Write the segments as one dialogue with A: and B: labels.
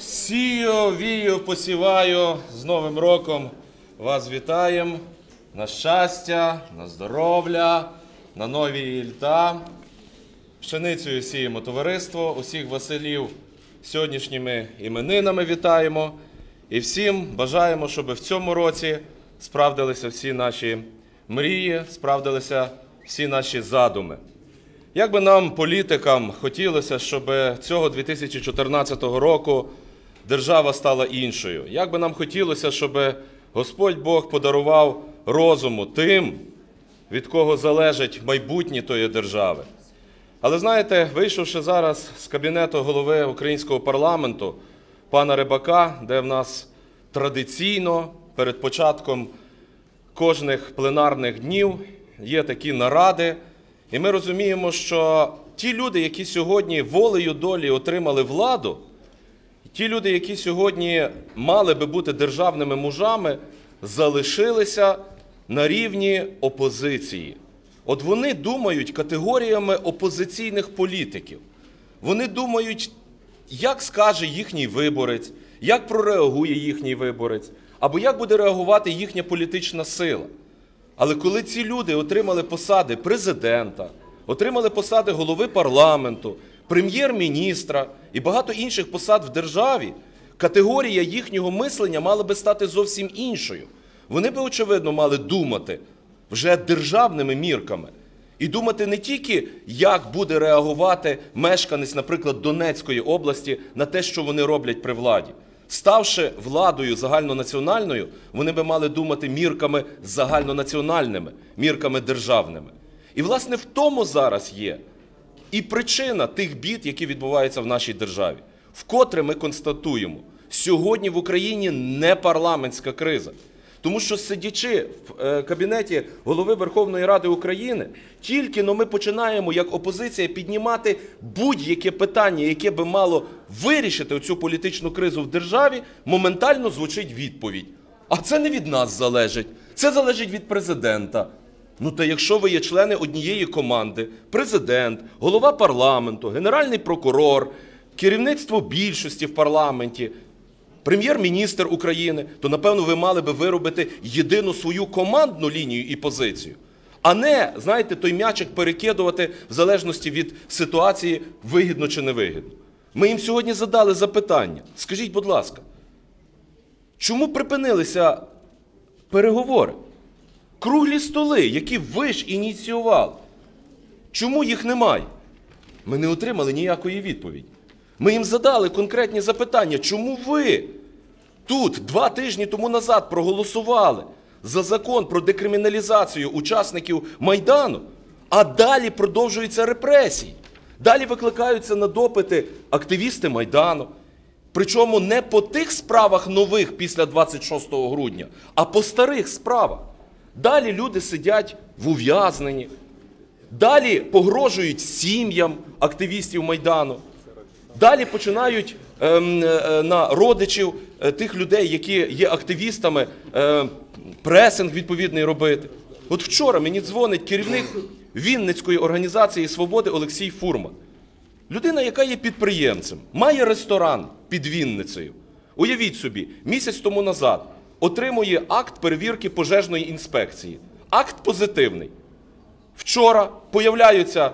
A: Сію, вію, посіваю з Новим роком. Вас вітаємо на щастя, на здоров'я, на нові літа. Пшеницею сіємо товариство, усіх Василів сьогоднішніми іменинами вітаємо. І всім бажаємо, щоб в цьому році справдилися всі наші мрії, справдилися всі наші задуми. Як би нам, політикам, хотілося, щоб цього 2014 року держава стала іншою. Як би нам хотілося, щоб Господь Бог подарував розуму тим, від кого залежить майбутнє тої держави. Але знаєте, вийшовши зараз з кабінету голови українського парламенту, пана Рибака, де в нас традиційно перед початком кожних пленарних днів є такі наради, і ми розуміємо, що ті люди, які сьогодні волею долі отримали владу, ті люди, які сьогодні мали би бути державними мужами, залишилися на рівні опозиції. От вони думають категоріями опозиційних політиків. Вони думають, як скаже їхній виборець, як прореагує їхній виборець, або як буде реагувати їхня політична сила. Але коли ці люди отримали посади президента, отримали посади голови парламенту, прем'єр-міністра і багато інших посад в державі, категорія їхнього мислення мала би стати зовсім іншою. Вони би, очевидно, мали думати вже державними мірками. І думати не тільки, як буде реагувати мешканець, наприклад, Донецької області на те, що вони роблять при владі. Ставши владою загальнонаціональною, вони би мали думати мірками загальнонаціональними, мірками державними. І, власне, в тому зараз є і причина тих бід, які відбуваються в нашій державі. Вкотре ми констатуємо, сьогодні в Україні не парламентська криза. Тому що сидячи в е, кабінеті голови Верховної Ради України, тільки но ми починаємо як опозиція піднімати будь-яке питання, яке би мало вирішити цю політичну кризу в державі, моментально звучить відповідь. А це не від нас залежить, це залежить від президента. Ну та якщо ви є члени однієї команди, президент, голова парламенту, генеральний прокурор, керівництво більшості в парламенті, прем'єр-міністр України, то напевно ви мали би виробити єдину свою командну лінію і позицію, а не, знаєте, той м'ячик перекидувати в залежності від ситуації, вигідно чи невигідно. Ми їм сьогодні задали запитання. Скажіть, будь ласка, чому припинилися переговори? Круглі столи, які ви ж ініціювали. Чому їх немає? Ми не отримали ніякої відповіді. Ми їм задали конкретні запитання, чому ви тут два тижні тому назад проголосували за закон про декриміналізацію учасників Майдану, а далі продовжуються репресії. Далі викликаються на допити активісти Майдану. Причому не по тих справах нових після 26 грудня, а по старих справах. Далі люди сидять в ув'язненні, далі погрожують сім'ям активістів Майдану. Далі починають ем, е, на родичів е, тих людей, які є активістами, е, пресинг відповідний робити. От вчора мені дзвонить керівник Вінницької організації Свободи Олексій Фурман. Людина, яка є підприємцем, має ресторан під Вінницею. Уявіть собі, місяць тому назад отримує акт перевірки пожежної інспекції. Акт позитивний. Вчора появляються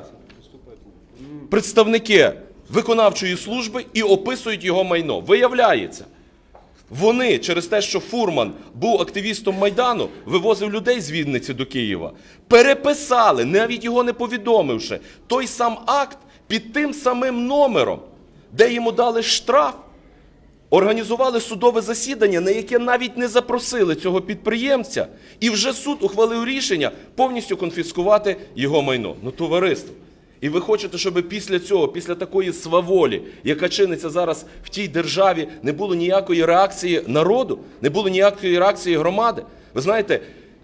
A: представники виконавчої служби і описують його майно. Виявляється, вони через те, що Фурман був активістом Майдану, вивозив людей з Вінниці до Києва, переписали, навіть його не повідомивши, той сам акт під тим самим номером, де йому дали штраф. Організували судове засідання, на яке навіть не запросили цього підприємця, і вже суд ухвалив рішення повністю конфіскувати його майно. Ну, товариство. І ви хочете, щоб після цього, після такої сваволі, яка чиниться зараз в тій державі, не було ніякої реакції народу, не було ніякої реакції громади. Ви знаєте,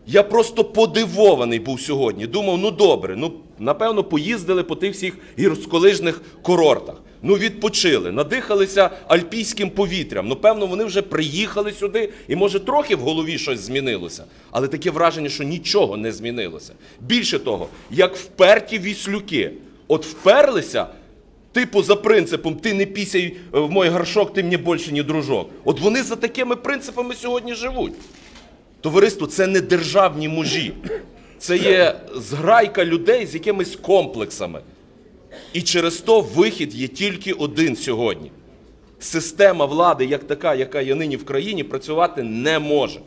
A: я просто подивований був сьогодні. Думав, ну добре, ну напевно, поїздили по тих всіх гірськолижних курортах. Ну, відпочили, надихалися альпійським повітрям. Ну, певно, вони вже приїхали сюди, і може трохи в голові щось змінилося. Але таке враження, що нічого не змінилося. Більше того, як вперті віслюки, от вперлися
B: Типу, за принципом, ти не пісяй е, в мой горшок, ти мені більше не дружок. От вони за такими принципами сьогодні живуть. Товариство, це не державні мужі. Це є зграйка людей з якимись комплексами. І через то вихід є тільки один сьогодні. Система влади, як така, яка є нині в країні, працювати не може.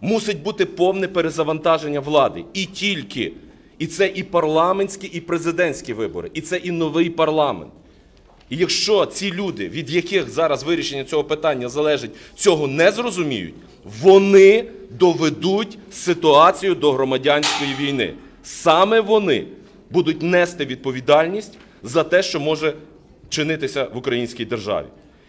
B: Мусить бути повне перезавантаження влади. І тільки. І це і парламентські, і президентські вибори, і це і новий парламент. І якщо ці люди, від яких зараз вирішення цього питання залежить, цього не зрозуміють, вони доведуть ситуацію до громадянської війни. Саме вони будуть нести відповідальність за те, що може чинитися в українській державі.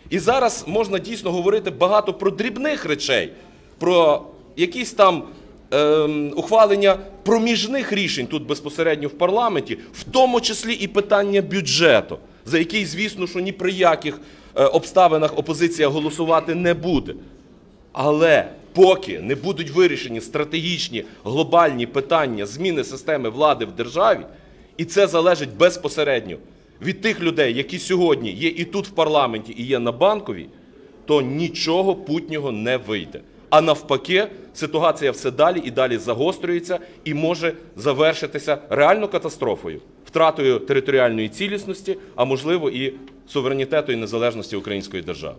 B: І зараз можна дійсно говорити багато про дрібних речей, про якісь там ем, ухвалення проміжних рішень тут безпосередньо в парламенті, в тому числі і питання бюджету, за який, звісно, що ні при яких е, обставинах опозиція голосувати не буде. Але поки не будуть вирішені стратегічні глобальні питання зміни системи влади в державі, і це залежить безпосередньо від тих людей, які сьогодні є і тут в парламенті, і є на банковій, то нічого путнього не вийде. А навпаки, ситуація все далі і далі загострюється і може завершитися реально катастрофою, втратою територіальної цілісності, а можливо і суверенітету і незалежності української держави.